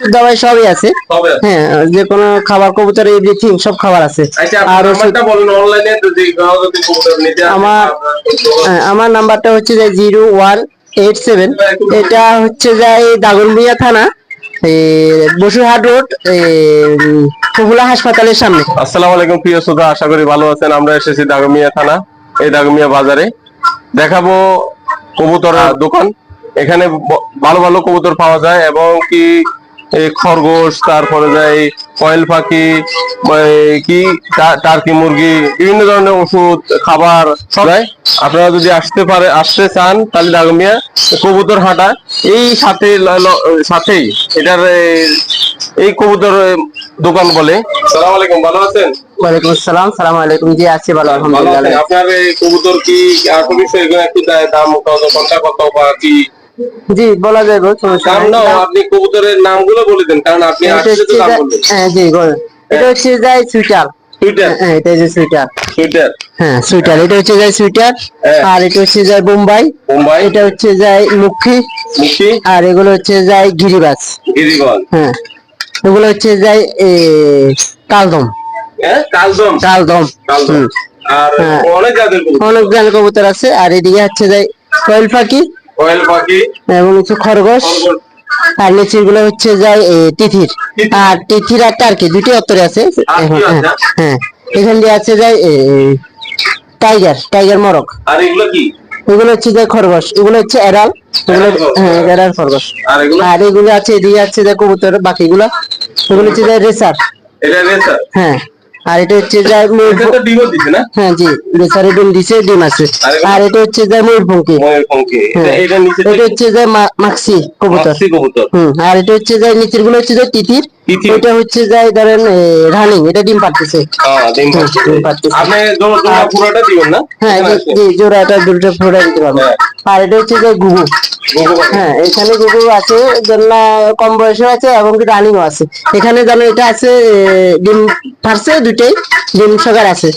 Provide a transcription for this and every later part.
দাবাই সবই আছে। হ্যাঁ যে কোনো খাবার কবুতর এভরিথিং সব খাবার আছে। আচ্ছা আর আমার- হ্যাঁ, আমার নাম্বারটা হচ্ছে যে জিরো ওয়ান এইট সেভেন। এটা হচ্ছে যে এই দাগনভূঞা থানা বসুরহাট রোড কবুলা হাসপাতালের সামনে। আসসালামু আলাইকুম প্রিয় শ্রোতা আশা করি ভালো আছেন। আমরা এসেছি দাগমিয়া থানা এই দাগমিয়া বাজারে। দেখাবো কবুতরের দোকান। এখানে ভালো ভালো কবুতর পাওয়া যায় এবং কি খরগোশ তারপরে যায় কয়েল পাখি কি টার্কি মুরগি বিভিন্ন ধরনের ওষুধ খাবার সব আপনারা যদি আসতে পারে আসতে চান তাহলে দাগমিয়া কবুতর হাঁটা। এই সাথে সাথেই এটার এই- কবুতর দোকান বলে। সালাম আলাইকুম ভালো আছেন? ওয়ালাইকুম আসসালাম সালাম আলাইকুম। জি আছি ভালো আলহামদুলিল্লাহ। আপনার এই কবুতর কি বিষয় এগুলো একটু দাম কত কত বা কি? জি বলা যাবে সমস্যা নাও আপনি কবুতরের নামগুলো বলে দেন কারণ আপনি আসলে তো হচ্ছে যে- বলবেন। হ্যাঁ জি বলেন। এটা হচ্ছে যে সুইটার। টুইটার হ্যাঁ এটা যে সুইটার। টুইটার হ্যাঁ সুইটার। এটা হচ্ছে যে সুইটার হ্যাঁ। আর এটা হচ্ছে যে বোম্বাই। মুম্বাই এটা হচ্ছে যে মুখী। মুখি? আর এগুলো হচ্ছে যে গিরিবাস গিরিগঞ্জ হ্যাঁ এগুলো হচ্ছে যে এ, কালদম। হ্যাঁ কালদম। কালদম। কালদম। আর হ্যাঁ। অনেক জাতের কবুতর আছে। আর এদিকে হচ্ছে যে কয়েল পাখি। কয়েল পাখি এবং কিছু খরগোশ। আর নিচেরগুলো হচ্ছে যায় এ, তিথির। আর তিথির আর টার্কি দুটি অত্তরে আছে। এখন, আছে? হ্যাঁ হ্যাঁ। এখান দিয়ে আছে যায় এ, টাইগার টাইগার মরক। আর এগুলো কি? এগুলো হচ্ছে যে খরগোশ। এগুলো হচ্ছে এরাল। এগুলো। হ্যাঁ এরাল খরগোশ। আর এগুলো? আর এগুলো আছে এদিকে আছে যে কবুতর বাকিগুলো। এগুলো হচ্ছে যে রেসার। এটা রেসার? হ্যাঁ। আর এটা হচ্ছে যে ডিমও দিছে না? হ্যাঁ জি রেসারে ডিম দিছে ডিম আছে। আর এটা হচ্ছে যে ময়ের পঙ্খি এটা হ্যাঁ। এটা নিচে এটা হচ্ছে যে মাক্সি কবুতর। মাক্সি কবুতর। হুম আর এটা হচ্ছে যে নিচেরগুলো হচ্ছে যে তিতির। এটা হচ্ছে যে ধরেন রানিং এটা ডিম পাচ্ছে হ্যাঁ ডিম। আপনি জোড়া পুরোটা দিবেন না? হ্যাঁ। জি জোড়াটা দুটো ফোড়া দিতে পারব হ্যাঁ। আর এটা হচ্ছে যে পাখি। হ্যাঁ এখানে গুগু আছে কম বয়সেও আছে এবং কি রানিংও আছে। এখানে যেন এটা আছে ডিম পারছে দুটোই ডিম সকার আছে।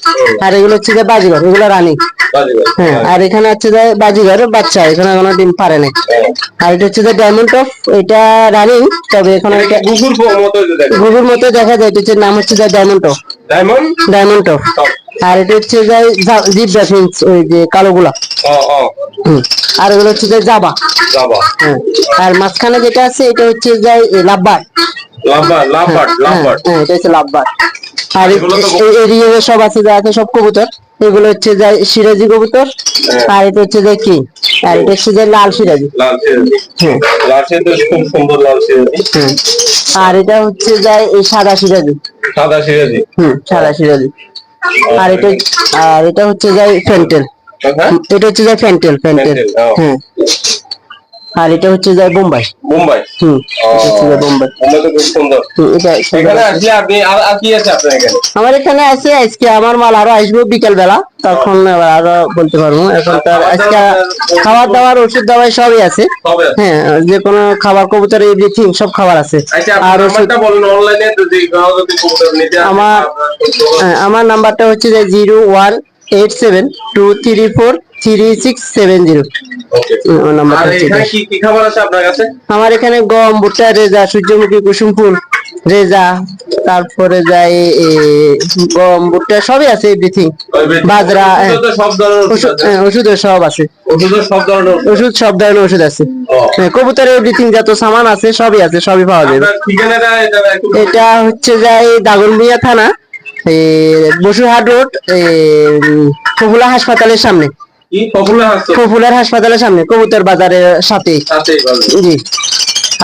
আর এগুলো হচ্ছে যে বাজিঘর এগুলো রানিং। হ্যাঁ আর এখানে হচ্ছে যে বাজিঘর বাচ্চা এখানে কোনো ডিম পারে নাই। আর এটা হচ্ছে যে ডায়মন্ড টপ এটা রানিং তবে এখন এটা গুগুর মতো গুগুর মতো দেখা যায় এটা হচ্ছে নাম হচ্ছে যে diamond top diamond diamond top. আর এটা হচ্ছে যে জিপ ফিন্স ওই যে কালোগুলা। ও ও। আর এগুলো হচ্ছে যে জাবা। হ্যাঁ আর মাঝখানে যেটা আছে এটা হচ্ছে যে লাভবার। লাভা লাভবার্ড লাভবার্ড হ্যাঁ এটা হচ্ছে লাভবার। আর সব আছে যা আছে সব কবুতর। এগুলো হচ্ছে যে সিরাজি কবুতর। আর এটা হচ্ছে যে কি। আর এটা হচ্ছে যে লাল সিরাজি। লাল সিরাজি। হ্যাঁ। লাল সিরাজি খুব সুন্দর লাল সিরাজি। হ্যাঁ আর এটা হচ্ছে যে এই সাদা সিরাজি। সাদা সিরাজি। হুম সাদা সিরাজি। আর এটা আর এটা হচ্ছে যাই ফেন্টেল হ্যাঁ? এটা হচ্ছে যাই ফেন্টেল ফেন্টেল, হ্যাঁ। আর এটা হচ্ছে যে বোম্বাই। মুম্বাই হুম বোম্বাই। মুম্বাই তো খুব সুন্দর। হুম, এটা এখানে আসলে আপনি আর আর কি আছে আপনার এখানে? আমার এখানে আছে আজকে আমার মাল আরও আসব বিকেল বেলা তখন আরও বলতে পারব। এখন তো আর আজকে খাবার দাবার ওষুধ দাবাই সবই আছে। হ্যাঁ যে কোনো খাবার কবুতর এভরিথিং সব খাবার আছে। আচ্ছা আর ওষুধ বলুন অনলাইনে যদি কবুতর নিতে আমার- হ্যাঁ, আমার নাম্বারটা হচ্ছে যে zero one eight seven two three four three six seven zero. আমার এখানে গম ভুট্টা রেজা সূর্যমুখী কুসুম ফুল রেজা তারপরে যায় এ, গম ভুট্টা সবই আছে এভরিথিং বাজরা। সব ওষুধ হ্যাঁ, সব আছে। ধরনের ওষুধ সব ধরনের ওষুধ আছে। হ্যাঁ, কবুতরের এভরিথিং যত সামান আছে সবই আছে সবই পাওয়া যাবে। এটা হচ্ছে যাই দাগনভূঞা থানা এই বসুরহাট রোড কপুলা হাসপাতালের সামনে। পপুলার হাসপাতালের সামনে কবুতর বাজারের সাথে। জি।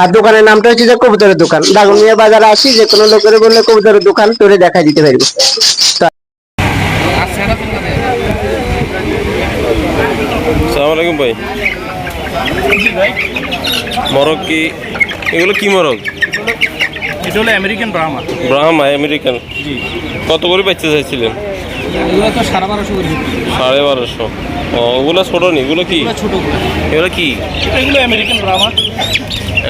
আর দোকানের নামটা হচ্ছে যে কবুতরের দোকান। দাগনভূঞা বাজারে আসি যে কোনো লোকের বললে কবুতরের দোকান তোরে দেখা দিতে পারবে। সালাম আলাইকুম ভাই। মরক কি? এগুলো কি মরক এটা হলো আমেরিকান ব্রাহ্মা ব্রাহ্মা আমেরিকান কত করে বাচ্চা চাইছিলেন? এগুলো তো সাড়ে বারোশো করে সাড়ে বারোশো। ও ওগুলো ছোটো নি? এগুলো কি? এগুলো এগুলো কি? এগুলো আমেরিকান ব্রাহ্মা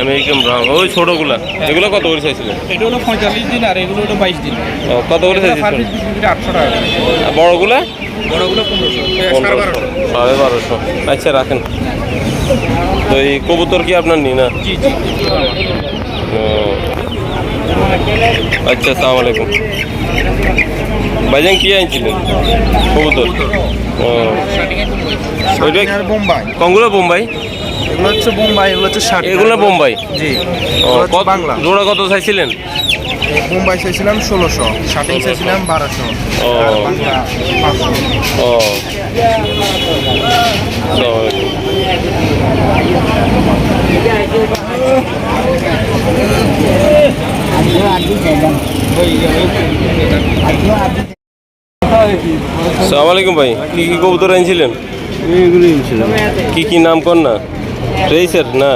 আমেরিকান ব্রাহ্মা ওই ছোটোগুলা। এগুলো কত করে চাইছিলেন এটা হলো পঁয়তাল্লিশ দিন আর এগুলো হলো বাইশ দিন। ও, কত করে চাইছিলেন আটশো টাকা বড়গুলা? বড়গুলো পনেরোশো। সাড়ে বারোশো। আচ্ছা রাখেন। তো এই কবুতর কি আপনার নি না? জি জি। আচ্ছা আসসালামু আলাইকুম। ভাইজান কি আনছিলেন কবুতর। ও। ওইটা বোম্বাই। কোনগুলো বোম্বাই? এগুলো হচ্ছে বোম্বাই এগুলো হচ্ছে ষাট এগুলো বোম্বাই? জি। ও, কত- বাংলা। জোড়া কত চাইছিলেন? বোম্বাই চাইছিলাম ষোলোশো। ষাটিং চাইছিলাম বারোশো। ও। ও। আসসালামু আলাইকুম ভাই কি কি কবুতর আনছিলেন? কি কি নাম কর না? রেইসার না?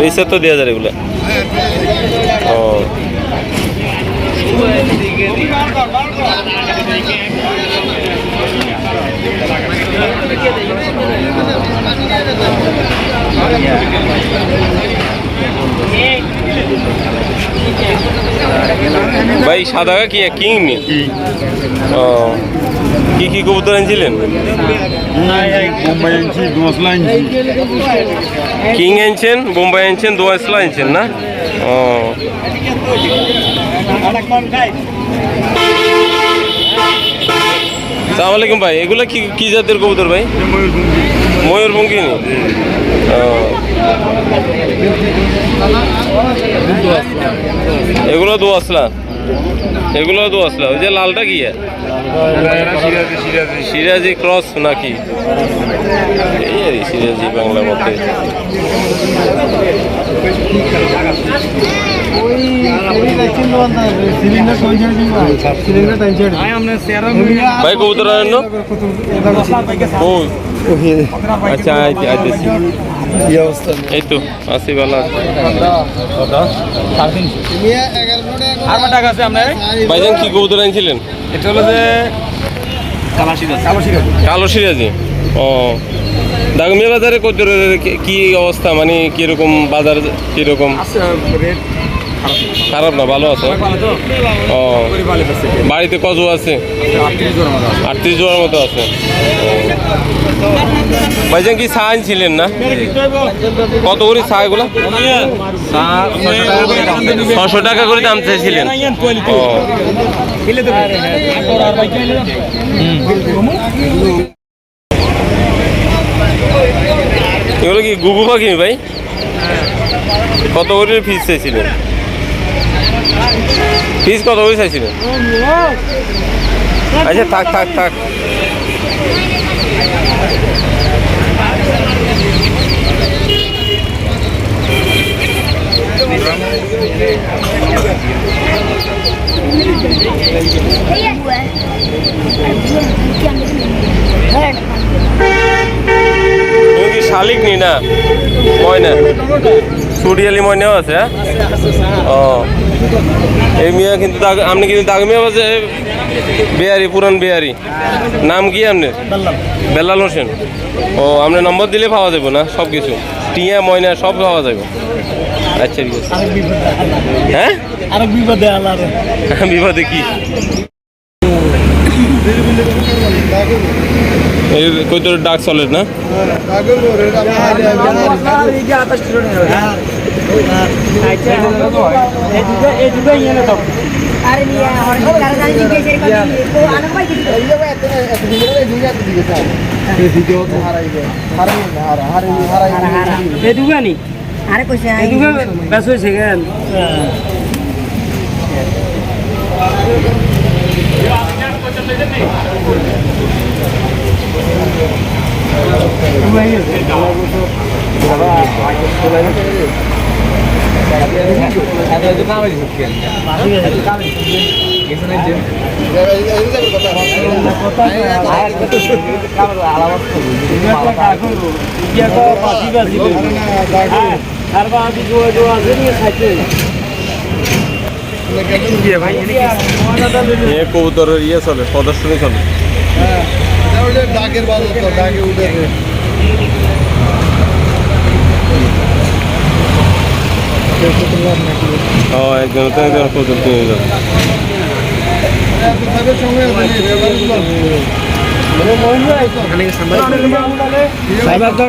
রেইসার তো দেওয়া যায় এগুলা। ও। ভাই সাদা কি কিং ও কি কি কবুতর আনছিলেন? কিং আনছেন বোম্বাই আনছেন দোয়াশলা আনছেন না? ও। সালাম আলাইকুম ভাই এগুলা কি কি জাতের কবুতর ভাই? ময়ূরভঙ্গি নি ও। এগুলো এগুলো দোয়াশলা ওই যে লালটা কি সিরাজি ক্রস নাকি? এই আর সিরাজি বাংলা মতে ভাই কবুতর আনেন না? ও আচ্ছা আইতেছি। এই তো আসি ভালো আছি। আর টাকা আছে আপনার? ভাইজান কি কবুতর আনছিলেন? এটা হলো যে কালো সিরাজি ও। দাগমিয়া বাজারে কবুতরের কি- কি অবস্থা? মানে কীরকম বাজার কীরকম? রেট খারাপ না, ভালো আছে? ও। বাড়িতে কত আছে? আটত্রিশ জোড়ার মতো আছে। ভাইজান, কি চা আনছিলেন না? কত করে চা এগুলো? ছশো টাকা করে দাম চাইছিলেন এগুলো কি গুগু পাখি ভাই? কত করে ফিস চাইছিলেন ফিস কত করে চাইছিলেন আচ্ছা থাক থাক থাক। শালিক নি না? ময়না সুরিয়ালি ময়নাও আছে হ্যাঁ? ও এই মিয়া কিন্তু দাগ- আপনি কিন্তু দাগমিয়া বাজে বেয়ারি পুরান বেয়ারি নাম কি আপনার বেল্লাল হোসেন। ও আপনার নম্বর দিলে পাওয়া যাবে না সব কিছু। টিয়া ময়না সব পাওয়া যাবে। আচ্ছা ঠিক আছে। হ্যাঁ বিপদে কি? এই কই তোর ডাক চলে না? আরে নিয়ে আমার কারণ জানি জিজ্ঞেস কবুতরের ইয়ে চলে প্রদর্শনী চলে। ডাকের বাজার তো ডাকে উঠে ও একজন তো একজন কবুতর কিনে যাবে সঙ্গে